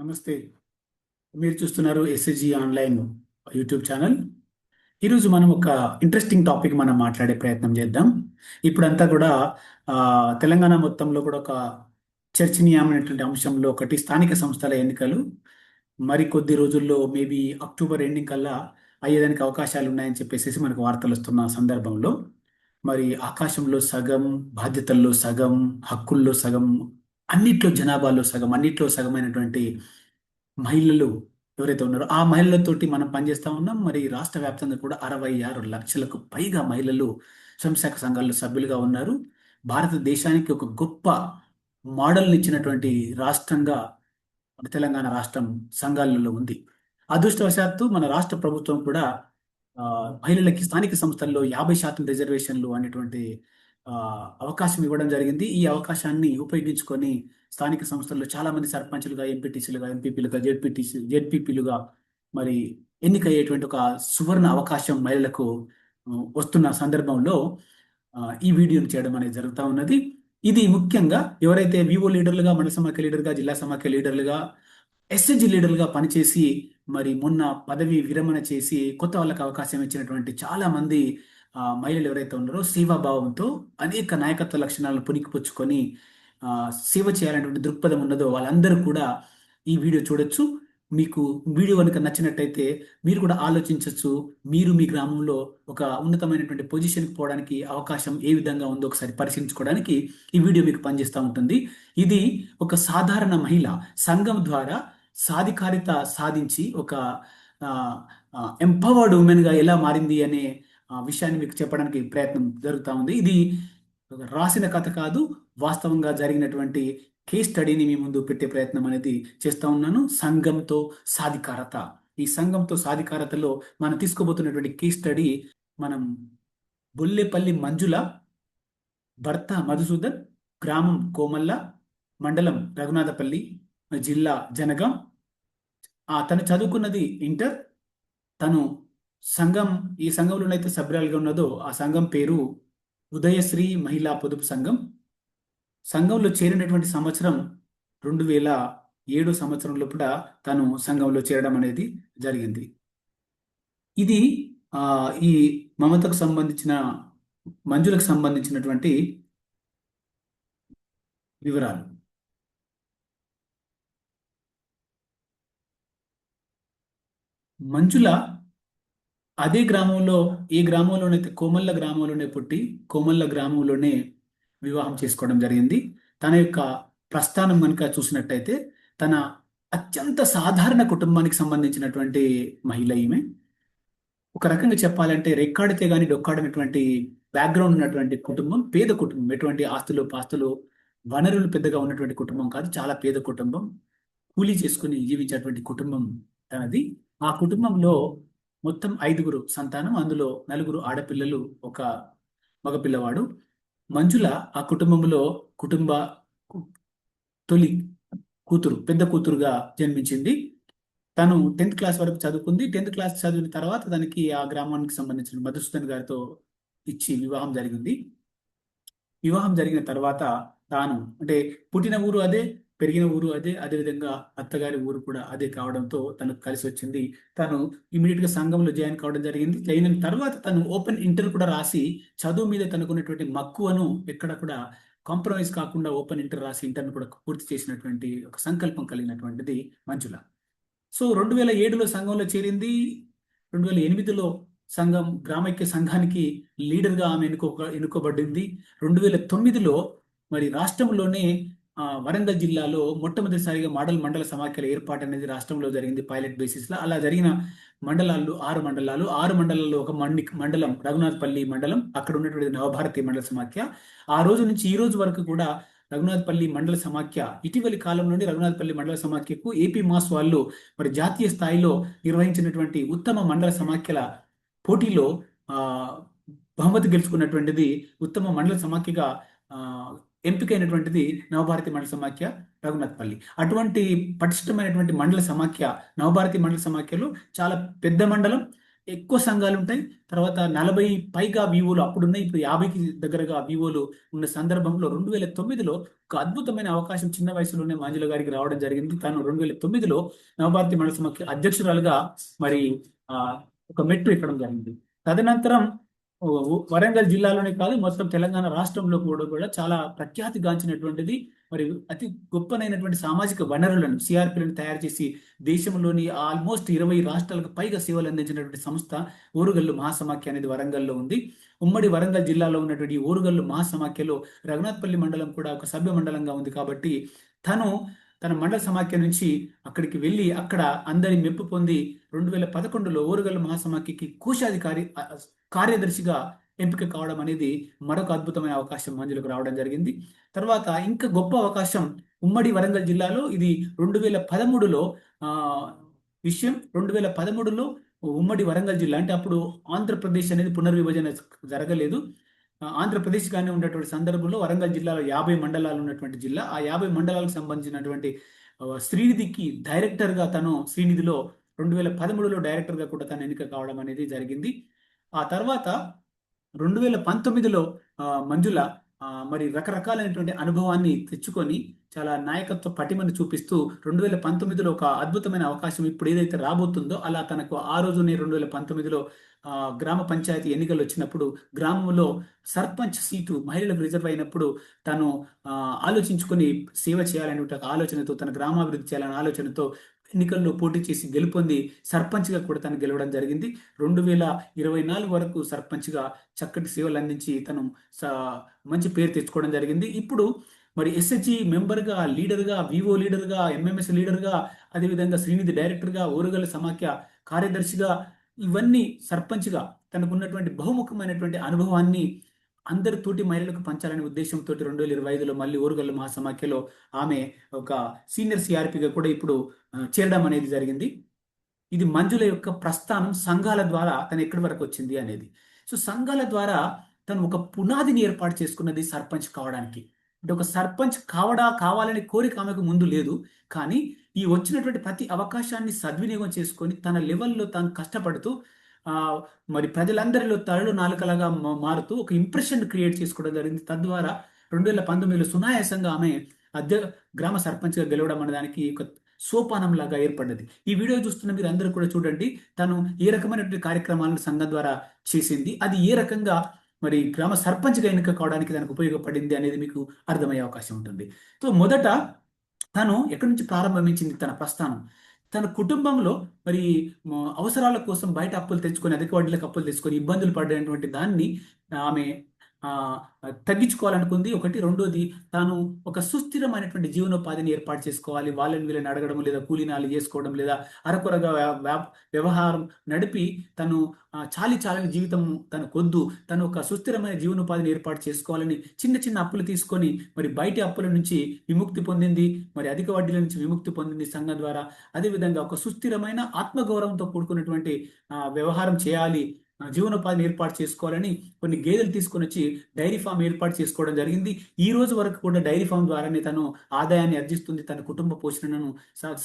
నమస్తే. మీరు చూస్తున్నారు ఎస్ఎస్జి ఆన్లైన్ యూట్యూబ్ ఛానల్ ఈరోజు మనం ఒక ఇంట్రెస్టింగ్ టాపిక్ మనం మాట్లాడే ప్రయత్నం చేద్దాం. ఇప్పుడంతా కూడా తెలంగాణ మొత్తంలో కూడా ఒక చర్చనీయమైనటువంటి అంశంలో ఒకటి స్థానిక సంస్థల ఎన్నికలు. మరి కొద్ది రోజుల్లో మేబీ అక్టోబర్ ఎండింగ్ కల్లా అయ్యేదానికి అవకాశాలు ఉన్నాయని చెప్పేసి మనకు వార్తలు వస్తున్న సందర్భంలో. మరి ఆకాశంలో సగం బాధ్యతల్లో సగం హక్కుల్లో సగం అన్నిట్లో జనాభాలో సగం అన్నిట్లో సగమైనటువంటి మహిళలు ఎవరైతే ఉన్నారో ఆ మహిళలతోటి మనం పనిచేస్తూ ఉన్నాం. మరి రాష్ట్ర వ్యాప్తంగా కూడా అరవై ఆరు లక్షలకు పైగా మహిళలు స్వయంశాఖ సంఘాల్లో సభ్యులుగా ఉన్నారు. భారతదేశానికి ఒక గొప్ప మోడల్ని ఇచ్చినటువంటి రాష్ట్రంగా మన తెలంగాణ రాష్ట్రం సంఘాలలో ఉంది. అదృష్టవశాత్తు మన రాష్ట్ర ప్రభుత్వం కూడా మహిళలకి స్థానిక సంస్థల్లో యాభై శాతం రిజర్వేషన్లు అనేటువంటి అవకాశం ఇవ్వడం జరిగింది. ఈ అవకాశాన్ని ఉపయోగించుకొని స్థానిక సంస్థల్లో చాలా మంది సర్పంచులుగా ఎంపీటీసీలుగా ఎంపీపీలుగా జెడ్పీటీసీ జెడ్పీపీలుగా మరి ఎన్నికయ్యేటువంటి ఒక సువర్ణ అవకాశం మహిళలకు వస్తున్న సందర్భంలో ఈ వీడియోను చేయడం అనేది జరుగుతూ ఉన్నది. ఇది ముఖ్యంగా ఎవరైతే వివో లీడర్లుగా మండల సమాఖ్య లీడర్గా జిల్లా సమాఖ్య లీడర్లుగా ఎస్ఎస్జి లీడర్లుగా పనిచేసి మరి మొన్న పదవి విరమణ చేసి కొత్త వాళ్ళకి అవకాశం ఇచ్చినటువంటి చాలా మంది మహిళలు ఎవరైతే ఉన్నారో సేవాభావంతో అనేక నాయకత్వ లక్షణాలను పుణికిపుచ్చుకొని సేవ చేయాలనేటువంటి దృక్పథం ఉన్నదో వాళ్ళందరూ కూడా ఈ వీడియో చూడొచ్చు. మీకు వీడియో కనుక నచ్చినట్టయితే మీరు కూడా ఆలోచించవచ్చు మీరు మీ గ్రామంలో ఒక ఉన్నతమైనటువంటి పొజిషన్కి పోవడానికి అవకాశం ఏ విధంగా ఉందో ఒకసారి పరిశీలించుకోవడానికి ఈ వీడియో మీకు పనిచేస్తూ ఉంటుంది. ఇది ఒక సాధారణ మహిళ సంఘం ద్వారా సాధికారిత సాధించి ఒక ఎంపవర్డ్ ఉమెన్గా ఎలా మారింది అనే విషయాన్ని మీకు చెప్పడానికి ప్రయత్నం జరుగుతూ ఉంది. ఇది రాసిన కథ కాదు వాస్తవంగా జరిగినటువంటి కేస్ స్టడీని మీ ముందు పెట్టే ప్రయత్నం అనేది చేస్తూ ఉన్నాను. సంఘంతో సాధికారత. ఈ సంఘంతో సాధికారతలో మనం తీసుకోబోతున్నటువంటి కేస్ స్టడీ మనం బొల్లెపల్లి మంజుల భర్త మధుసూదన్ గ్రామం కోమల్ల మండలం రఘునాథపల్లి జిల్లా జనగాం. తను చదువుకున్నది ఇంటర్ తను సంఘం ఈ సంఘంలోనైతే సభ్యురాలుగా ఉన్నదో ఆ సంఘం పేరు ఉదయశ్రీ మహిళా పొదుపు సంఘం. సంఘంలో చేరినటువంటి సంవత్సరం రెండు వేల ఏడు సంవత్సరం లోపల తను సంఘంలో చేరడం అనేది జరిగింది. ఇది ఈ మమతకు సంబంధించిన మంజులకు సంబంధించినటువంటి వివరాలు. మంజుల అదే గ్రామంలో ఈ గ్రామంలోనైతే కోమల్ల గ్రామంలోనే పుట్టి కోమల్ల గ్రామంలోనే వివాహం చేసుకోవడం జరిగింది. తన యొక్క ప్రస్థానం కనుక చూసినట్టయితే తన అత్యంత సాధారణ కుటుంబానికి సంబంధించినటువంటి మహిళ ఈమె. ఒక రకంగా చెప్పాలంటే రెక్కాడితే గాని డొక్కాడినటువంటి బ్యాక్గ్రౌండ్ ఉన్నటువంటి కుటుంబం పేద కుటుంబం. ఎటువంటి ఆస్తులు పాస్తులు వనరులు పెద్దగా ఉన్నటువంటి కుటుంబం కాదు చాలా పేద కుటుంబం. కూలీ చేసుకుని జీవించేటువంటి కుటుంబం తనది. ఆ కుటుంబంలో మొత్తం ఐదుగురు సంతానం అందులో నలుగురు ఆడపిల్లలు ఒక మగపిల్లవాడు. మంజుల ఆ కుటుంబంలో కుటుంబ తొలి కూతురు పెద్ద కూతురుగా జన్మించింది. తను టెన్త్ క్లాస్ వరకు చదువుకుంది. టెన్త్ క్లాస్ చదివిన తర్వాత తనకి ఆ గ్రామానికి సంబంధించిన మధుసూదన్ గారితో ఇచ్చి వివాహం జరిగింది. వివాహం జరిగిన తర్వాత తాను అంటే పుట్టిన ఊరు అదే పెరిగిన ఊరు అదే అదేవిధంగా అత్తగారి ఊరు కూడా అదే కావడంతో తనకు కలిసి వచ్చింది తను ఇమీడియట్గా సంఘంలో జాయిన్ కావడం జరిగింది. అయిన తర్వాత తను ఓపెన్ ఇంటర్ కూడా రాసి చదువు మీద తనకున్నటువంటి మక్కువను ఎక్కడ కూడా కాంప్రమైజ్ కాకుండా ఓపెన్ ఇంటర్ రాసి ఇంటర్ను కూడా పూర్తి చేసినటువంటి ఒక సంకల్పం కలిగినటువంటిది మంజుల. సో రెండు వేల ఏడులో సంఘంలో చేరింది. రెండు వేల ఎనిమిదిలో సంఘం గ్రామైక్య సంఘానికి లీడర్గా ఆమె ఎన్నుకో ఎన్నుకోబడింది. రెండు వేల తొమ్మిదిలో మరి రాష్ట్రంలోనే వరంగల్ జిల్లాలో మొట్టమొదటిసారిగా మోడల్ మండల సమాఖ్యల ఏర్పాటు అనేది రాష్ట్రంలో జరిగింది పైలట్ బేసిస్లో. అలా జరిగిన మండలాలు ఆరు మండలాలు ఆరు మండలాల్లో ఒక మండి మండలం రఘునాథపల్లి మండలం అక్కడ ఉన్నటువంటి నవభారతి మండల సమాఖ్య. ఆ రోజు నుంచి ఈ రోజు వరకు కూడా రఘునాథ్పల్లి మండల సమాఖ్య ఇటీవలి కాలం నుండి రఘునాథపల్లి మండల సమాఖ్యకు ఏపీ మాస్ వాళ్ళు మరి జాతీయ స్థాయిలో నిర్వహించినటువంటి ఉత్తమ మండల సమాఖ్యల పోటీలో బహుమతి గెలుచుకున్నటువంటిది ఉత్తమ మండల సమాఖ్యగా ఎంపికైనటువంటిది నవభారతి మండల సమాఖ్య రఘునాథ్పల్లి. అటువంటి పటిష్టమైనటువంటి మండల సమాఖ్య నవభారతి మండల సమాఖ్యలో చాలా పెద్ద మండలం ఎక్కువ సంఘాలు ఉంటాయి. తర్వాత నలభై పైగా వివోలు అప్పుడున్నాయి. ఇప్పుడు యాభైకి దగ్గరగా వివోలు ఉన్న సందర్భంలో రెండు వేల తొమ్మిదిలో ఒక అద్భుతమైన అవకాశం చిన్న వయసులోనే మాంజుల గారికి రావడం జరిగింది. తను రెండు వేల తొమ్మిదిలో నవభారతి మండల సమాఖ్య అధ్యక్షురాలుగా మరి ఒక మెట్టు ఎక్కడం జరిగింది. తదనంతరం వరంగల్ జిల్లాలోనే కాదు మొత్తం తెలంగాణ రాష్ట్రంలో కూడా కూడా చాలా ప్రఖ్యాతిగాంచినటువంటిది మరి అతి గొప్పనైనటువంటి సామాజిక వనరులను సిఆర్పిలను తయారు చేసి దేశంలోని ఆల్మోస్ట్ ఇరవై రాష్ట్రాలకు పైగా సేవలు అందించినటువంటి సంస్థ ఓరుగల్లు మహాసమాఖ్య అనేది వరంగల్లో ఉంది. ఉమ్మడి వరంగల్ జిల్లాలో ఉన్నటువంటి ఓరుగల్లు మహాసమాఖ్యలో రఘునాథ్పల్లి మండలం కూడా ఒక సభ్య మండలంగా ఉంది కాబట్టి తను తన మండల సమాఖ్య నుంచి అక్కడికి వెళ్ళి అక్కడ అందరి మెప్పు పొంది రెండు వేల పదకొండులో ఓరుగల్ల మహాసమాఖ్యకి కోశాధికారి కార్యదర్శిగా ఎంపిక కావడం అనేది మరొక అద్భుతమైన అవకాశం మంజులకు రావడం జరిగింది. తర్వాత ఇంకా గొప్ప అవకాశం ఉమ్మడి వరంగల్ జిల్లాలో ఇది రెండు వేల పదమూడులో విషయం. రెండు వేల పదమూడులో ఉమ్మడి వరంగల్ జిల్లా అంటే అప్పుడు ఆంధ్రప్రదేశ్ అనేది పునర్విభజన జరగలేదు. ఆంధ్రప్రదేశ్గానే ఉన్నటువంటి సందర్భంలో వరంగల్ జిల్లాలో యాభై మండలాలు ఉన్నటువంటి జిల్లా. ఆ యాభై మండలాలకు సంబంధించినటువంటి శ్రీనిధికి డైరెక్టర్గా తను శ్రీనిధిలో రెండు వేల పదమూడులో డైరెక్టర్గా కూడా తను ఎన్నిక కావడం అనేది జరిగింది. ఆ తర్వాత రెండు వేల పంతొమ్మిదిలో మంజుల మరి రకరకాలైనటువంటి అనుభవాన్ని తెచ్చుకొని చాలా నాయకత్వ పటిమను చూపిస్తూ రెండు వేల పంతొమ్మిదిలో ఒక అద్భుతమైన అవకాశం ఇప్పుడు ఏదైతే రాబోతుందో అలా తనకు ఆ రోజునే రెండు వేల పంతొమ్మిదిలో గ్రామ పంచాయతీ ఎన్నికలు వచ్చినప్పుడు గ్రామంలో సర్పంచ్ సీటు మహిళలకు రిజర్వ్ అయినప్పుడు తను ఆలోచించుకుని ఆలోచించుకొని సేవ చేయాలనే ఆలోచనతో తన గ్రామాభివృద్ధి చేయాలనే ఆలోచనతో ఎన్నికల్లో పోటీ చేసి గెలుపొంది సర్పంచ్గా కూడా తను గెలవడం జరిగింది. రెండు వేల ఇరవై నాలుగు వరకు సర్పంచ్గా చక్కటి సేవలు అందించి తను మంచి పేరు తెచ్చుకోవడం జరిగింది. ఇప్పుడు మరి ఎస్హెచ్ఈ మెంబర్గా లీడర్గా వివో లీడర్గా ఎంఎంఎస్ లీడర్గా అదేవిధంగా శ్రీనిధి డైరెక్టర్గా ఓరుగల సమాఖ్య కార్యదర్శిగా ఇవన్నీ సర్పంచ్గా తనకున్నటువంటి బహుముఖమైనటువంటి అనుభవాన్ని అందరి తోటి మహిళలకు పంచాలనే ఉద్దేశంతో రెండు వేల ఇరవై ఐదులో మళ్ళీ ఓరుగల్లు మహాసమాఖ్యలో ఆమె ఒక సీనియర్ సిఆర్పిగా కూడా ఇప్పుడు చేరడం అనేది జరిగింది. ఇది మంజుల యొక్క ప్రస్థానం సంఘాల ద్వారా తను ఎక్కడి వరకు వచ్చింది అనేది. సో సంఘాల ద్వారా తను ఒక పునాదిని ఏర్పాటు చేసుకున్నది సర్పంచ్ కావడానికి. అంటే ఒక సర్పంచ్ కావడా కావాలనే కోరిక ఆమెకు ముందు లేదు. కానీ ఈ వచ్చినటువంటి ప్రతి అవకాశాన్ని సద్వినియోగం చేసుకొని తన లెవెల్లో తాను కష్టపడుతూ మరి ప్రజలందరిలో తరలు నాలుకలాగా మారుతూ ఒక ఇంప్రెషన్ క్రియేట్ చేసుకోవడం జరిగింది. తద్వారా రెండు వేల పంతొమ్మిదిలో సునాయాసంగా ఆమె అధ్య గ్రామ సర్పంచ్గా గెలవడం అనేదానికి ఒక సోపానం లాగా ఏర్పడ్డది. ఈ వీడియో చూస్తున్న మీరు అందరూ కూడా చూడండి. తను ఏ రకమైనటువంటి కార్యక్రమాలను సంఘం ద్వారా చేసింది అది ఏ రకంగా మరి గ్రామ సర్పంచ్గా ఎన్నిక కావడానికి దానికి ఉపయోగపడింది అనేది మీకు అర్థమయ్యే అవకాశం ఉంటుంది. సో మొదట తను ఎక్కడి నుంచి ప్రారంభించింది తన ప్రస్థానం? తన కుటుంబంలో మరి అవసరాల కోసం బయట అప్పులు తెచ్చుకొని అధిక వడ్డీలకు అప్పులు తెచ్చుకొని ఇబ్బందులు పడేటువంటి దాన్ని ఆమె తగ్గించుకోవాలనుకుంది. ఒకటి. రెండోది తాను ఒక సుస్థిరమైనటువంటి జీవనోపాధిని ఏర్పాటు చేసుకోవాలి. వాళ్ళని వీళ్ళని అడగడం లేదా కూలీనాలు చేసుకోవడం లేదా అరకొరగా వ్యా- వ్యా- వ్యవహారం నడిపి తను చాలి చాలని జీవితం తన కొద్దు తను ఒక సుస్థిరమైన జీవనోపాధిని ఏర్పాటు చేసుకోవాలని చిన్న చిన్న అప్పులు తీసుకొని మరి బయటి అప్పుల నుంచి విముక్తి పొందింది. మరి అధిక వడ్డీల నుంచి విముక్తి పొందింది సంఘం ద్వారా. అదేవిధంగా ఒక సుస్థిరమైన ఆత్మగౌరవంతో కూడుకున్నటువంటి వ్యవహారం చేయాలి. జీవనోపాధిని ఏర్పాటు చేసుకోవాలని కొన్ని గేదెలు తీసుకొని వచ్చి డైరీ ఫామ్ ఏర్పాటు చేసుకోవడం జరిగింది. ఈ రోజు వరకు కూడా డైరీ ఫామ్ ద్వారానే తను ఆదాయాన్ని అర్జిస్తుంది తన కుటుంబ పోషణను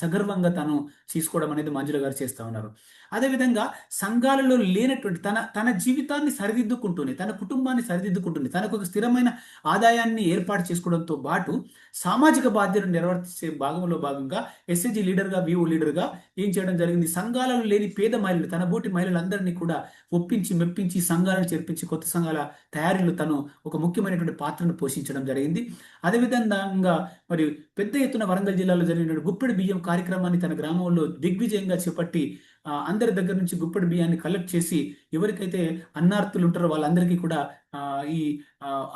సగర్వంగా తను తీసుకోవడం అనేది మంజుల గారు చేస్తా ఉన్నారు. అదేవిధంగా సంఘాలలో లేనటువంటి తన తన జీవితాన్ని సరిదిద్దుకుంటూనే తన కుటుంబాన్ని సరిదిద్దుకుంటుంది తనకు ఒక స్థిరమైన ఆదాయాన్ని ఏర్పాటు చేసుకోవడంతో పాటు సామాజిక బాధ్యతను నిర్వర్తించే భాగంలో భాగంగా ఎస్ఎజి లీడర్గా విఓ లీడర్గా ఏం చేయడం జరిగింది? సంఘాలలో లేని పేద మహిళలు తన బోటి మహిళలందరినీ కూడా ఒప్పించి మెప్పించి సంఘాలను చేర్పించి కొత్త సంఘాల తయారీలో తను ఒక ముఖ్యమైనటువంటి పాత్రను పోషించడం జరిగింది. అదేవిధంగా మరి పెద్ద ఎత్తున వరంగల్ జిల్లాలో జరిగిన గుప్పెడి బియ్యం కార్యక్రమాన్ని తన గ్రామంలో దిగ్విజయంగా చేపట్టి అందరి దగ్గర నుంచి గుప్పెడి బియ్యాన్ని కలెక్ట్ చేసి ఎవరికైతే అన్నార్థులు ఉంటారో వాళ్ళందరికీ కూడా ఈ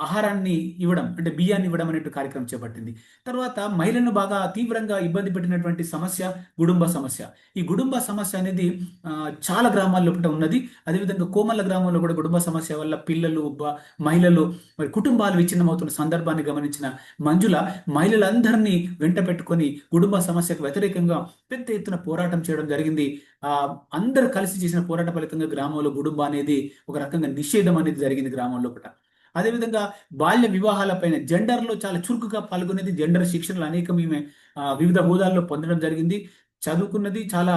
ఆహారాన్ని ఇవ్వడం అంటే బియ్యాన్ని ఇవ్వడం అనేటువంటి కార్యక్రమం చేపట్టింది. తర్వాత మహిళలను బాగా తీవ్రంగా ఇబ్బంది పెట్టినటువంటి సమస్య గుడుంబ సమస్య. ఈ గుడుంబ సమస్య అనేది చాలా గ్రామాల్లో ఒకటి ఉన్నది. అదేవిధంగా కోమల్ల గ్రామంలో కూడా గుడుంబ సమస్య వల్ల పిల్లలు మహిళలు మరి కుటుంబాలు విచ్ఛిన్నమవుతున్న సందర్భాన్ని గమనించిన మంజుల మహిళలందరినీ వెంట పెట్టుకొని కుటుంబ సమస్యకు వ్యతిరేకంగా పెద్ద ఎత్తున పోరాటం చేయడం జరిగింది. ఆ అందరు కలిసి చేసిన పోరాట ఫలితంగా గ్రామంలో గుడుంబ అనేది ఒక రకంగా నిషేధం అనేది జరిగింది గ్రామంలో ఒకట అదేవిధంగా బాల్య వివాహాలపైన జెండర్లో చాలా చురుకుగా పాల్గొనేది జెండర్ శిక్షణలు అనేకం మేము వివిధ హోదాల్లో పొందడం జరిగింది. చదువుకున్నది చాలా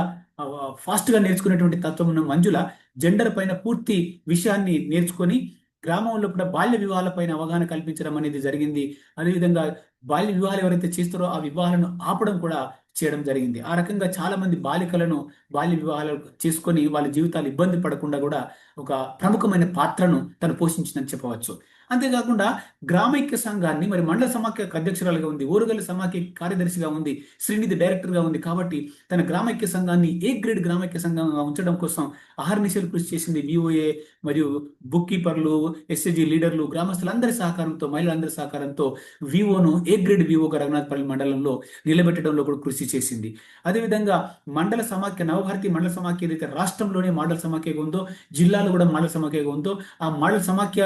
ఫాస్ట్గా నేర్చుకునేటువంటి తత్వం ఉన్న మంజుల జెండర్ పైన పూర్తి విషయాన్ని నేర్చుకొని గ్రామంలో కూడా బాల్య వివాహాల పైన అవగాహన కల్పించడం అనేది జరిగింది. అదేవిధంగా బాల్య వివాహాలు ఎవరైతే చేస్తారో ఆ వివాహాలను ఆపడం కూడా చేయడం జరిగింది. ఆ రకంగా చాలా మంది బాలికలను బాల్య వివాహాలు చేసుకొని వాళ్ళ జీవితాలు ఇబ్బంది పడకుండా కూడా ఒక ప్రముఖమైన పాత్రను తను పోషించిందని చెప్పవచ్చు. అంతేకాకుండా గ్రామైక్య సంఘాన్ని మరి మండల సమాఖ్య అధ్యక్షురాలుగా ఉంది ఓరుగల్లు సమాఖ్య కార్యదర్శిగా ఉంది శ్రీనిధి డైరెక్టర్గా ఉంది కాబట్టి తన గ్రామైక్య సంఘాన్ని ఏ గ్రేడ్ గ్రామైక్య సంఘంగా ఉంచడం కోసం అహర్నిశలు కృషి చేసింది విఓఏ మరియు బుక్ కీపర్లు ఎస్ఎజీ లీడర్లు గ్రామస్తులందరి సహకారంతో మహిళలందరి సహకారంతో వివోను ఏ గ్రేడ్ వివోగా రఘునాథపల్లి మండలంలో నిలబెట్టడంలో కూడా కృషి చేసింది. అదేవిధంగా మండల సమాఖ్య నవభారతి మండల సమాఖ్య ఏదైతే రాష్ట్రంలోనే మండల సమాఖ్యగా ఉందో జిల్లాలో కూడా మండల సమాఖ్యగా ఉందో ఆ మండల సమాఖ్య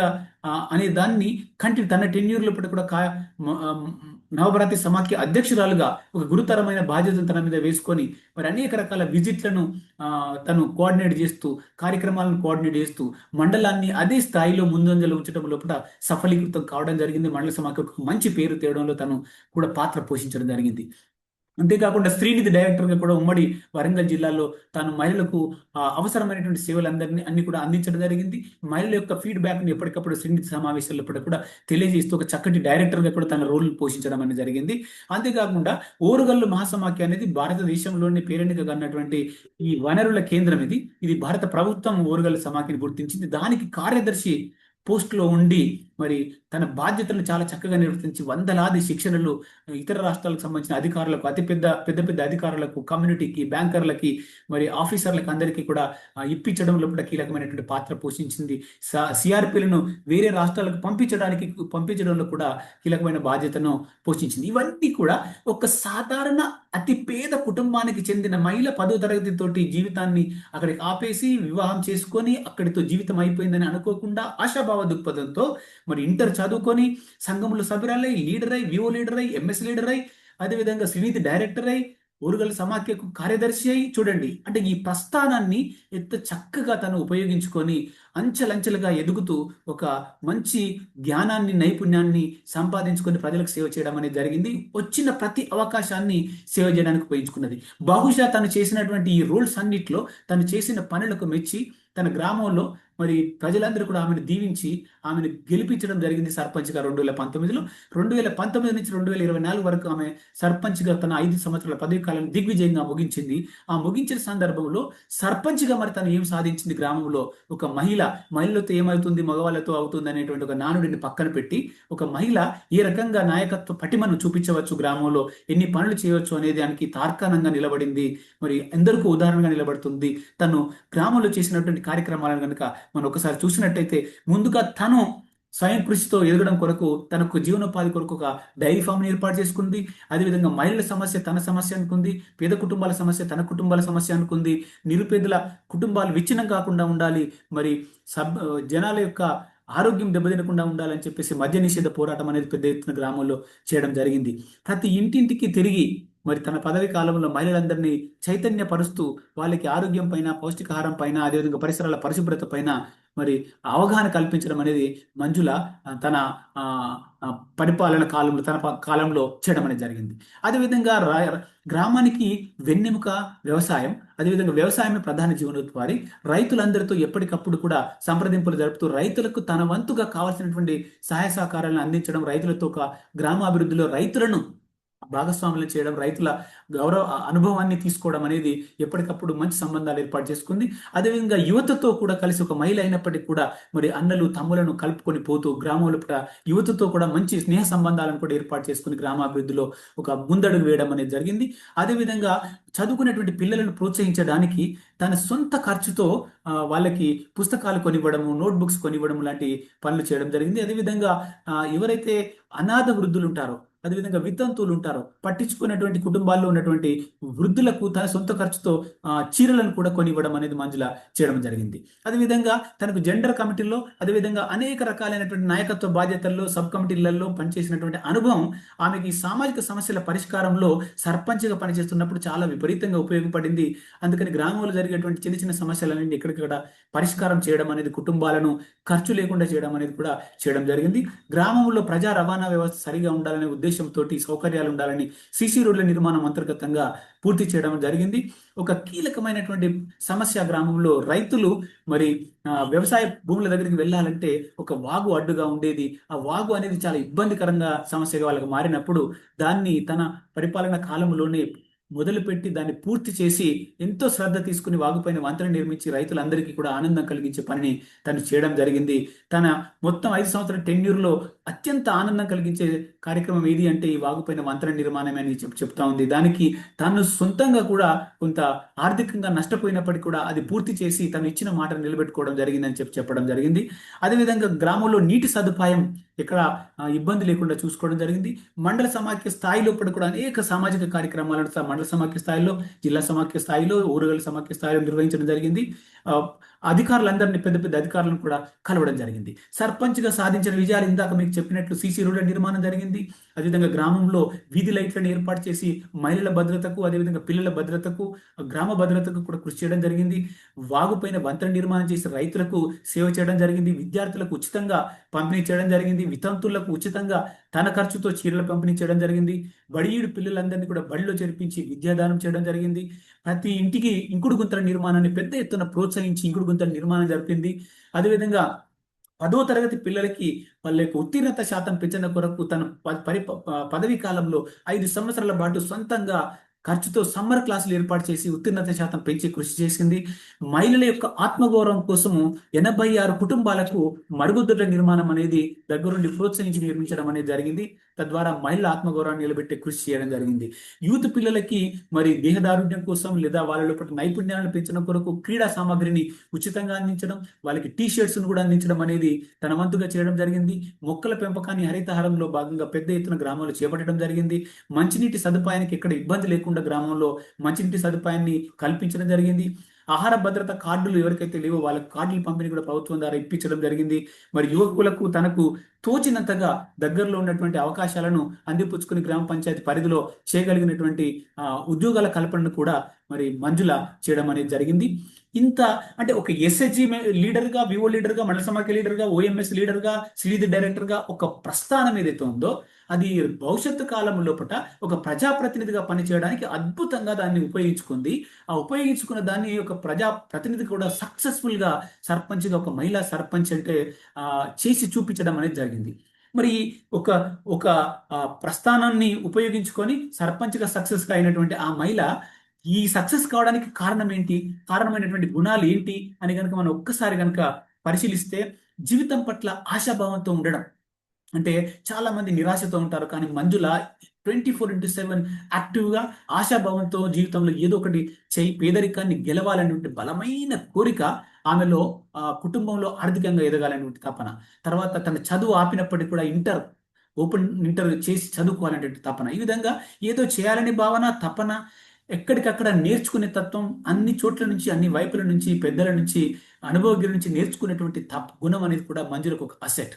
అనే దాన్ని కంటి తన టెన్యూర్లో కూడా కా నవభారతి సమాఖ్య అధ్యక్షురాలుగా ఒక గురుతరమైన బాధ్యతను తన మీద వేసుకొని మరి అనేక రకాల విజిట్లను తను కోఆర్డినేట్ చేస్తూ కార్యక్రమాలను కోఆర్డినేట్ చేస్తూ మండలాన్ని అదే స్థాయిలో ముందంజలో ఉంచడం లోపల సఫలీకృతం కావడం జరిగింది. మండల సమాఖ్యకు మంచి పేరు తేవడంలో తను కూడా పాత్ర పోషించడం జరిగింది. అంతేకాకుండా శ్రీనిధి డైరెక్టర్గా కూడా ఉమ్మడి వరంగల్ జిల్లాలో తాను మహిళలకు అవసరమైనటువంటి సేవలందరినీ అన్ని కూడా అందించడం జరిగింది. మహిళల యొక్క ఫీడ్బ్యాక్ని ఎప్పటికప్పుడు శ్రీనిధి సమావేశాల్లో కూడా తెలియజేస్తూ ఒక చక్కటి డైరెక్టర్గా కూడా తన రోల్ పోషించడం అనేది జరిగింది. అంతేకాకుండా ఓరుగల్లు మహాసమాఖ్య అనేది భారతదేశంలోని పేరెన్నిక ఉన్నటువంటి ఈ వనరుల కేంద్రం ఇది. ఇది భారత ప్రభుత్వం ఓరుగల్లు సమాఖ్యని గుర్తించింది. దానికి కార్యదర్శి పోస్ట్లో ఉండి మరి తన బాధ్యతలను చాలా చక్కగా నిర్వర్తించి వందలాది శిక్షణలు ఇతర రాష్ట్రాలకు సంబంధించిన అధికారులకు అతిపెద్ద పెద్ద పెద్ద అధికారులకు కమ్యూనిటీకి బ్యాంకర్లకి మరి ఆఫీసర్లకు అందరికీ కూడా ఇప్పించడంలో కూడా కీలకమైనటువంటి పాత్ర పోషించింది. సిఆర్పిలను వేరే రాష్ట్రాలకు పంపించడానికి పంపించడంలో కూడా కీలకమైన బాధ్యతను పోషించింది. ఇవన్నీ కూడా ఒక సాధారణ అతి పేద కుటుంబానికి చెందిన మహిళ పదో తరగతి తోటి జీవితాన్ని అక్కడికి ఆపేసి వివాహం చేసుకొని అక్కడితో జీవితం అయిపోయిందని అనుకోకుండా ఆశాభావ దృక్పథంతో మరి ఇంటర్ చదువుకొని సంఘంలో సభ్యురాలై లీడర్ అయి వివో లీడర్ అయి ఎంఎస్ లీడర్ అయి అదేవిధంగా సునీతి డైరెక్టర్ అయి ఊరుగల సమాఖ్యకు కార్యదర్శి అయి చూడండి. అంటే ఈ ప్రస్థానాన్ని ఎంత చక్కగా తను ఉపయోగించుకొని అంచెలంచెలుగా ఎదుగుతూ ఒక మంచి జ్ఞానాన్ని నైపుణ్యాన్ని సంపాదించుకొని ప్రజలకు సేవ చేయడం అనేది జరిగింది. వచ్చిన ప్రతి అవకాశాన్ని సేవ చేయడానికి ఉపయోగించుకున్నది. బహుశా తను చేసినటువంటి ఈ రూల్స్ అన్నిట్లో తను చేసిన పనులకు మెచ్చి తన గ్రామంలో మరి ప్రజలందరూ కూడా ఆమెను దీవించి ఆమెను గెలిపించడం జరిగింది సర్పంచ్గా రెండు వేల పంతొమ్మిదిలో. రెండు వేల పంతొమ్మిది నుంచి రెండు వేల ఇరవై నాలుగు వరకు ఆమె సర్పంచ్గా తన ఐదు సంవత్సరాల పదవి కాలం దిగ్విజయంగా ముగించింది. ఆ ముగించిన సందర్భంలో సర్పంచ్గా మరి తను ఏం సాధించింది గ్రామంలో? ఒక మహిళ మహిళలతో ఏమవుతుంది మగవాళ్ళతో అవుతుంది అనేటువంటి ఒక నానుడిని పక్కన పెట్టి ఒక మహిళ ఏ రకంగా నాయకత్వ పటిమను చూపించవచ్చు గ్రామంలో? ఎన్ని పనులు చేయవచ్చు అనే దానికి తార్కాణంగా నిలబడింది. మరి ఎందరికో ఉదాహరణగా నిలబడుతుంది. తను గ్రామంలో చేసినటువంటి కార్యక్రమాలను కనుక మనం ఒకసారి చూసినట్టయితే ముందుగా తను స్వయం కృషితో ఎదగడం కొరకు తనకు జీవనోపాధి కొరకు ఒక డైరీ ఫామ్ని ఏర్పాటు చేసుకుంది. అదేవిధంగా మహిళల సమస్య తన సమస్య అనుకుంది. పేద కుటుంబాల సమస్య తన కుటుంబాల సమస్య అనుకుంది. నిరుపేదల కుటుంబాలు విచ్ఛిన్నం కాకుండా ఉండాలి. మరి సబ్ జనాల యొక్క ఆరోగ్యం దెబ్బతినకుండా ఉండాలని చెప్పేసి మద్య నిషేధ పోరాటం అనేది పెద్ద ఎత్తున గ్రామంలో చేయడం జరిగింది. ప్రతి ఇంటింటికి తిరిగి మరి తన పదవి కాలంలో మహిళలందరినీ చైతన్యపరుస్తూ వాళ్ళకి ఆరోగ్యం పైన పౌష్టికాహారం పైన అదేవిధంగా పరిసరాల పరిశుభ్రత పైన మరి అవగాహన కల్పించడం అనేది మంజుల తన పరిపాలన కాలంలో తన కాలంలో చేయడం అనేది జరిగింది. అదేవిధంగా గ్రామానికి వెన్నెముక వ్యవసాయం అదేవిధంగా వ్యవసాయమే ప్రధాన జీవనోపాధి. రైతులందరితో ఎప్పటికప్పుడు కూడా సంప్రదింపులు జరుపుతూ రైతులకు తన వంతుగా కావాల్సినటువంటి సహాయ సహకారాలను అందించడం రైతులతో ఒక గ్రామాభివృద్ధిలో రైతులను భాగస్వాములు చేయడం రైతుల గౌరవ అనుభవాన్ని తీసుకోవడం అనేది ఎప్పటికప్పుడు మంచి సంబంధాలు ఏర్పాటు చేసుకుంది. అదేవిధంగా యువతతో కూడా కలిసి ఒక మహిళ అయినప్పటికీ కూడా మరి అన్నలు తమ్ములను కలుపుకొని పోతూ గ్రామంలో కూడా యువతతో కూడా మంచి స్నేహ సంబంధాలను కూడా ఏర్పాటు చేసుకుని గ్రామాభివృద్ధిలో ఒక ముందడుగు వేయడం అనేది జరిగింది. అదేవిధంగా చదువుకునేటువంటి పిల్లలను ప్రోత్సహించడానికి తన సొంత ఖర్చుతో వాళ్ళకి పుస్తకాలు కొనివ్వడము నోట్బుక్స్ కొనివ్వడం లాంటి పనులు చేయడం జరిగింది. అదేవిధంగా ఎవరైతే అనాథ వృద్ధులు ఉంటారో అదేవిధంగా వితంతువులు ఉంటారు. పట్టించుకున్నటువంటి కుటుంబాల్లో ఉన్నటువంటి వృద్ధులకు తన సొంత ఖర్చుతో చీరలను కూడా కొనివ్వడం అనేది మంజుల చేయడం జరిగింది. అదేవిధంగా తనకు జెండర్ కమిటీలో అదేవిధంగా అనేక రకాలైనటువంటి నాయకత్వ బాధ్యతల్లో సబ్ కమిటీలలో పనిచేసినటువంటి అనుభవం ఆమెకి సామాజిక సమస్యల పరిష్కారంలో సర్పంచ్గా పనిచేస్తున్నప్పుడు చాలా విపరీతంగా ఉపయోగపడింది. అందుకని గ్రామంలో జరిగేటువంటి చిన్న చిన్న సమస్యలన్నీ ఎక్కడికక్కడ పరిష్కారం చేయడం అనేది కుటుంబాలను ఖర్చు లేకుండా చేయడం అనేది కూడా చేయడం జరిగింది. గ్రామంలో ప్రజా రవాణా వ్యవస్థ సరిగా ఉండాలనే ఉద్దేశంతో సౌకర్యాలు ఉండాలని సిసి రోడ్ల నిర్మాణం అంతర్గతంగా పూర్తి చేయడం జరిగింది. ఒక కీలకమైనటువంటి సమస్య గ్రామంలో రైతులు మరి వ్యవసాయ భూముల దగ్గరికి వెళ్ళాలంటే ఒక వాగు అడ్డుగా ఉండేది. ఆ వాగు అనేది చాలా ఇబ్బందికరంగా సమస్యగా వాళ్ళకి మారినప్పుడు దాన్ని తన పరిపాలన కాలంలోనే మొదలుపెట్టి దాన్ని పూర్తి చేసి ఎంతో శ్రద్ధ తీసుకుని వాగుపైన వంతెన నిర్మించి రైతులందరికీ కూడా ఆనందం కలిగించే పనిని తను చేయడం జరిగింది. తన మొత్తం ఐదు సంవత్సరాల టెన్యూర్లో అత్యంత ఆనందం కలిగించే కార్యక్రమం ఏది అంటే ఈ వాగుపైన వంతెన నిర్మాణమే అని చెప్ చెప్తా ఉంది. దానికి తను సొంతంగా కూడా కొంత ఆర్థికంగా నష్టపోయినప్పటికీ కూడా అది పూర్తి చేసి తను ఇచ్చిన మాటను నిలబెట్టుకోవడం జరిగిందని చెప్పి చెప్పడం జరిగింది. అదేవిధంగా గ్రామంలో నీటి సదుపాయం ఇక్కడ ఇబ్బంది లేకుండా చూసుకోవడం జరిగింది. మండల సమాఖ్య స్థాయిలో కూడా అనేక సామాజిక కార్యక్రమాలను మండల సమాఖ్య స్థాయిలో జిల్లా సమాఖ్య స్థాయిలో ఊరుగల సమాఖ్య స్థాయిలో నిర్వహించడం జరిగింది. ఆ, అధికారులందరినీ పెద్ద పెద్ద అధికారులను కూడా కలవడం జరిగింది. సర్పంచ్గా సాధించిన విజయాలు ఇందాక మీకు చెప్పినట్లు సీసీ రోడ్ల నిర్మాణం జరిగింది. అదేవిధంగా గ్రామంలో వీధి లైట్లను ఏర్పాటు చేసి మహిళల భద్రతకు అదేవిధంగా పిల్లల భద్రతకు గ్రామ భద్రతకు కూడా కృషి చేయడం జరిగింది. వాగుపైన వంతెన నిర్మాణం చేసి రైతులకు సేవ చేయడం జరిగింది. విద్యార్థులకు ఉచితంగా పంపిణీ చేయడం జరిగింది. వితంతులకు ఉచితంగా తన ఖర్చుతో చీరల పంపిణీ చేయడం జరిగింది. బడియుడు పిల్లలందరినీ కూడా బడిలో చేర్పించి విద్యాదానం చేయడం జరిగింది. ప్రతి ఇంటికి ఇంకుడు గుంతల నిర్మాణాన్ని పెద్ద ఎత్తున ప్రోత్సహించి ఇంకుడు గుంతల నిర్మాణం జరిపింది. అదేవిధంగా పదో తరగతి పిల్లలకి వాళ్ళ యొక్క ఉత్తీర్ణత శాతం పెంచిన కొరకు తన ప- పరి ప- పదవీ కాలంలో ఐదు సంవత్సరాల పాటు సొంతంగా ఖర్చుతో సమ్మర్ క్లాసులు ఏర్పాటు చేసి ఉత్తీర్ణత శాతం పెంచి కృషి చేసింది. మహిళల యొక్క ఆత్మగౌరవం కోసము ఎనభై ఆరు కుటుంబాలకు మరుగుదొడ్ల నిర్మాణం అనేది దగ్గరుండి ప్రోత్సహించి నిర్మించడం అనేది జరిగింది. తద్వారా మహిళల ఆత్మగౌరవాన్ని నిలబెట్టే కృషి చేయడం జరిగింది. యూత్ పిల్లలకి మరి దేహదారుఢ్యం కోసం లేదా వాళ్ళలో నైపుణ్యాలను పెంచడం కొరకు క్రీడా సామాగ్రిని ఉచితంగా అందించడం వాళ్ళకి టీ షర్ట్స్ కూడా అందించడం అనేది తన వంతుగా చేయడం జరిగింది. మొక్కల పెంపకాన్ని హరితహారంలో భాగంగా పెద్ద ఎత్తున గ్రామంలో చేపట్టడం జరిగింది. మంచినీటి సదుపాయానికి ఎక్కడ ఇబ్బంది లేకుండా గ్రామంలో మంచినీటి సదుపాయాన్ని కల్పించడం జరిగింది. ఆహార భద్రత కార్డులు ఎవరికైతే లేవో వాళ్ళకి కార్డులు పంపిణీ కూడా ప్రభుత్వం ద్వారా ఇప్పించడం జరిగింది. మరి యువకులకు తనకు తోచినంతగా దగ్గరలో ఉన్నటువంటి అవకాశాలను అందిపుచ్చుకుని గ్రామ పంచాయతీ పరిధిలో చేయగలిగినటువంటి ఉద్యోగాల కల్పనను కూడా మరి మంజుల చేయడం అనేది జరిగింది. ఇంత అంటే ఒక ఎస్హెచ్జి లీడర్గా వివో లీడర్గా మండల సమాఖ్య లీడర్గా ఓఎంఎస్ లీడర్గా సిడిది డైరెక్టర్గా ఒక ప్రస్థానం ఏదైతే ఉందో అది భవిష్యత్తు కాలం లోపల ఒక ప్రజాప్రతినిధిగా పనిచేయడానికి అద్భుతంగా దాన్ని ఉపయోగించుకుంది. ఆ ఉపయోగించుకున్న దాన్ని ఒక ప్రజా ప్రతినిధి కూడా సక్సెస్ఫుల్గా సర్పంచ్గా ఒక మహిళా సర్పంచ్ అంటే చేసి చూపించడం అనేది జరిగింది. మరి ఒక ఒక ప్రస్థానాన్ని ఉపయోగించుకొని సర్పంచ్గా సక్సెస్గా అయినటువంటి ఆ మహిళ ఈ సక్సెస్ కావడానికి కారణం ఏంటి? కారణమైనటువంటి గుణాలు ఏంటి? అని కనుక మనం ఒక్కసారి కనుక పరిశీలిస్తే జీవితం పట్ల ఆశాభావంతో ఉండడం అంటే చాలా మంది నిరాశతో ఉంటారు కానీ Manjula twenty four into seven యాక్టివ్గా ఆశాభావంతో జీవితంలో ఏదో ఒకటి చేయి పేదరికాన్ని గెలవాలనేటువంటి బలమైన కోరిక ఆమెలో కుటుంబంలో ఆర్థికంగా ఎదగాలనేటువంటి తపన తర్వాత తన చదువు ఆపినప్పటికీ కూడా ఇంటర్ ఓపెన్ ఇంటర్ చేసి చదువుకోవాలనేటువంటి తపన ఈ విధంగా ఏదో చేయాలని భావన తపన ఎక్కడికక్కడ నేర్చుకునే తత్వం అన్ని చోట్ల నుంచి అన్ని వైపుల నుంచి పెద్దల నుంచి అనుభవజ్ఞుల నుంచి నేర్చుకునేటువంటి తప్ గుణం అనేది కూడా మంజులకు ఒక అసెట్.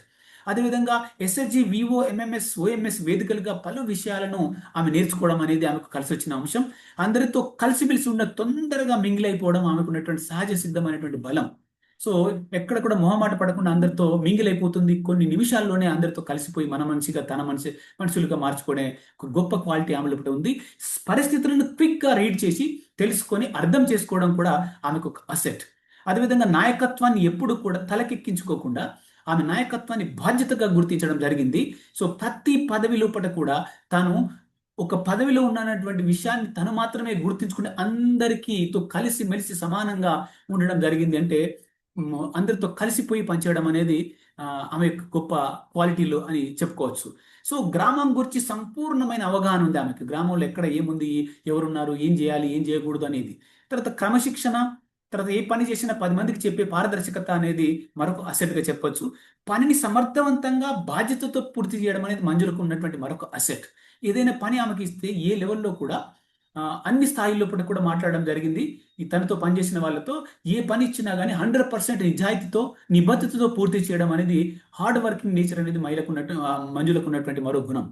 అదేవిధంగా ఎస్ఎస్జి వివో ఎంఎంఎస్ ఓఎంఎస్ వేదికలుగా పలు విషయాలను ఆమె నేర్చుకోవడం అనేది ఆమెకు కలిసి వచ్చిన అంశం. అందరితో కలిసిమెలిసి ఉన్న తొందరగా మింగిల్ అయిపోవడం ఆమెకు ఉన్నటువంటి సహజ సిద్ధమైనటువంటి బలం. సో ఎక్కడ కూడా మొహమాట పడకుండా అందరితో మింగిల్ అయిపోతుంది కొన్ని నిమిషాల్లోనే అందరితో కలిసిపోయి మన మనిషిగా తన మనిషి మనుషులుగా మార్చుకునే గొప్ప క్వాలిటీ ఆమె లోపల ఉంది. పరిస్థితులను క్విక్గా రీడ్ చేసి తెలుసుకొని అర్థం చేసుకోవడం కూడా ఆమెకు ఒక అసెట్. అదేవిధంగా నాయకత్వాన్ని ఎప్పుడు కూడా తలకెక్కించుకోకుండా ఆమె నాయకత్వాన్ని బాధ్యతగా గుర్తించడం జరిగింది. సో ప్రతి పదవి లోపల కూడా తాను ఒక పదవిలో ఉన్నటువంటి విషయాన్ని తను మాత్రమే గుర్తించుకుని అందరికీతో కలిసి మెలిసి సమానంగా ఉండడం జరిగింది. అంటే అందరితో కలిసిపోయి పనిచేయడం అనేది ఆమె యొక్క గొప్ప క్వాలిటీలు అని చెప్పుకోవచ్చు. సో గ్రామం గురించి సంపూర్ణమైన అవగాహన ఉంది ఆమెకి. గ్రామంలో ఎక్కడ ఏముంది ఎవరున్నారు ఏం చేయాలి ఏం చేయకూడదు అనేది. తర్వాత క్రమశిక్షణ తర్వాత ఏ పని చేసినా పది మందికి చెప్పే పారదర్శకత అనేది మరొక అసెట్గా చెప్పొచ్చు. పనిని సమర్థవంతంగా బాధ్యతతో పూర్తి చేయడం అనేది మంజులకు ఉన్నటువంటి మరొక అసెట్ ఏదైనా పని ఆమెకి ఇస్తే ఏ లెవెల్లో కూడా అన్ని స్థాయిల్లో కూడా మాట్లాడడం జరిగింది. ఈ తనతో పనిచేసిన వాళ్ళతో ఏ పని ఇచ్చినా కానీ హండ్రెడ్ పర్సెంట్ నిజాయితీతో నిబద్ధతతో పూర్తి చేయడం అనేది హార్డ్ వర్కింగ్ నేచర్ అనేది మహిళకు ఉన్నట్టు మంజులకు ఉన్నటువంటి మరో గుణం.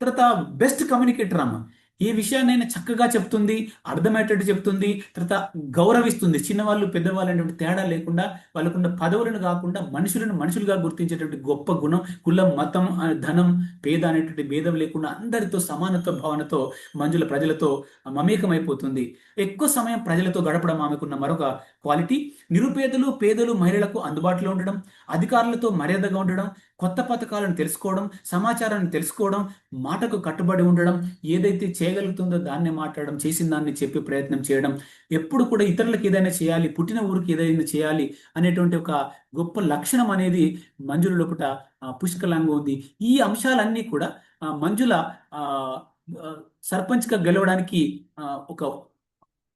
తర్వాత బెస్ట్ కమ్యూనికేటర్ అమ్మ ఏ విషయాన్నైనా చక్కగా చెప్తుంది అర్థమయ్యేటట్టు చెప్తుంది తర్వాత గౌరవిస్తుంది. చిన్నవాళ్ళు పెద్దవాళ్ళు అనేటువంటి తేడా లేకుండా వాళ్ళకున్న పదవులను కాకుండా మనుషులను మనుషులుగా గుర్తించేటువంటి గొప్ప గుణం కులం మతం ధనం పేద అనేటువంటి భేదం లేకుండా అందరితో సమానత్వ భావనతో మంజుల ప్రజలతో మమేకమైపోతుంది. ఎక్కువ సమయం ప్రజలతో గడపడం ఆమెకున్న మరొక క్వాలిటీ. నిరుపేదలు పేదలు మహిళలకు అందుబాటులో ఉండడం అధికారులతో మర్యాదగా ఉండడం కొత్త పథకాలను తెలుసుకోవడం సమాచారాన్ని తెలుసుకోవడం మాటకు కట్టుబడి ఉండడం ఏదైతే చేయగలుగుతుందో దాన్ని మాట్లాడడం చేసిన దాన్ని చెప్పే ప్రయత్నం చేయడం ఎప్పుడు కూడా ఇతరులకు ఏదైనా చేయాలి పుట్టిన ఊరికి ఏదైనా చేయాలి అనేటువంటి ఒక గొప్ప లక్షణం అనేది మంజుల లోపల పుష్కలంగా ఉంది. ఈ అంశాలన్నీ కూడా మంజుల ఆ, సర్పంచ్గా గెలవడానికి ఆ, ఒక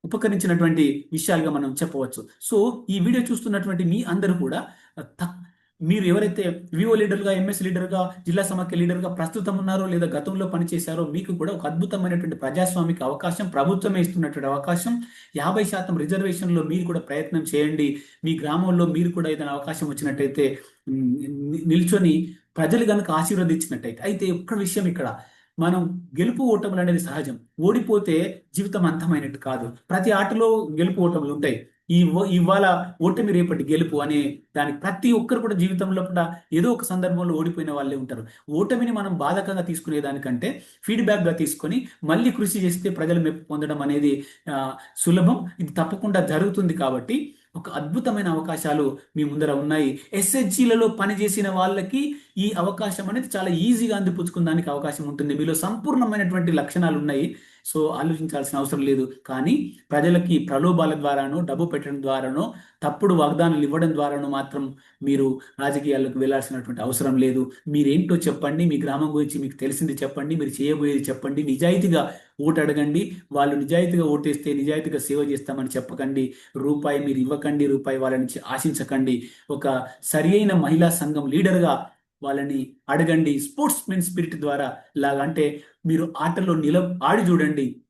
ఉపకరించినటువంటి విషయాలుగా మనం చెప్పవచ్చు. సో ఈ వీడియో చూస్తున్నటువంటి మీ అందరూ కూడా మీరు ఎవరైతే వివో లీడర్గా ఎంఎస్ లీడర్గా జిల్లా సమాఖ్య లీడర్గా ప్రస్తుతం ఉన్నారో లేదా గతంలో పనిచేశారో మీకు కూడా ఒక అద్భుతమైనటువంటి ప్రజాస్వామిక అవకాశం ప్రభుత్వమే ఇస్తున్నటువంటి అవకాశం. యాభై శాతం రిజర్వేషన్లో మీరు కూడా ప్రయత్నం చేయండి. మీ గ్రామంలో మీరు కూడా ఏదైనా అవకాశం వచ్చినట్టయితే నిల్చొని ప్రజలు కనుక ఆశీర్వదించినట్టయితే అయితే ఒక్క విషయం ఇక్కడ. మనం గెలుపు ఓటములు అనేది సహజం. ఓడిపోతే జీవితం అంతమైనట్టు కాదు. ప్రతి ఆటలో గెలుపు ఓటములు ఉంటాయి. ఈ ఇవాళ ఓటమి రేపటి గెలుపు అనే దానికి ప్రతి ఒక్కరు కూడా జీవితంలో కూడా ఏదో ఒక సందర్భంలో ఓడిపోయిన వాళ్ళే ఉంటారు. ఓటమిని మనం బాధకంగా తీసుకునే దానికంటే ఫీడ్బ్యాక్గా తీసుకొని మళ్ళీ కృషి చేస్తే ప్రజలు మెప్పు పొందడం అనేది సులభం. ఇది తప్పకుండా జరుగుతుంది కాబట్టి ఒక అద్భుతమైన అవకాశాలు మీ ముందర ఉన్నాయి. ఎస్హెచ్జీలలో పనిచేసిన వాళ్ళకి ఈ అవకాశం అనేది చాలా ఈజీగా అందిపుచ్చుకోవడానికి అవకాశం ఉంటుంది. మీలో సంపూర్ణమైనటువంటి లక్షణాలు ఉన్నాయి సో ఆలోచించాల్సిన అవసరం లేదు. కానీ ప్రజలకి ప్రలోభాల ద్వారానో డబ్బు పెట్టడం ద్వారానో తప్పుడు వాగ్దానాలు ఇవ్వడం ద్వారానో మాత్రం మీరు రాజకీయాలకు వెళ్ళాల్సినటువంటి అవసరం లేదు. మీరేంటో చెప్పండి. మీ గ్రామం గురించి మీకు తెలిసింది చెప్పండి. మీరు చేయబోయేది చెప్పండి. నిజాయితీగా ఓటు అడగండి. వాళ్ళు నిజాయితీగా ఓటేస్తే నిజాయితీగా సేవ చేస్తామని చెప్పకండి. రూపాయి మీరు ఇవ్వకండి. రూపాయి వాళ్ళ నుంచి ఆశించకండి. ఒక సరియైన మహిళా సంఘం లీడర్గా వాళ్ళని అడగండి. స్పోర్ట్స్ మెన్ స్పిరిట్ ద్వారా లాగా. అంటే మీరు ఆటలో నిల ఆడి చూడండి.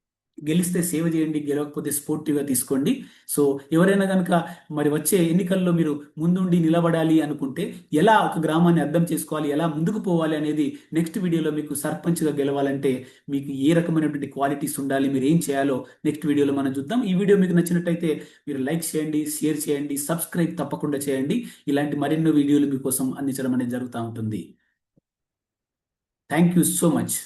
గెలిస్తే సేవ చేయండి గెలవకపోతే స్పోర్టివ్గా తీసుకోండి. సో ఎవరైనా కనుక మరి వచ్చే ఎన్నికల్లో మీరు ముందుండి నిలబడాలి అనుకుంటే ఎలా ఒక గ్రామాన్ని అర్థం చేసుకోవాలి ఎలా ముందుకు పోవాలి అనేది నెక్స్ట్ వీడియోలో మీకు సర్పంచ్గా గెలవాలంటే మీకు ఏ రకమైనటువంటి క్వాలిటీస్ ఉండాలి మీరు ఏం చేయాలో నెక్స్ట్ వీడియోలో మనం చూద్దాం. ఈ వీడియో మీకు నచ్చినట్టయితే మీరు లైక్ చేయండి షేర్ చేయండి సబ్స్క్రైబ్ తప్పకుండా చేయండి. ఇలాంటి మరెన్నో వీడియోలు మీకోసం అందించడం అనేది జరుగుతూ ఉంటుంది. Thank you so much.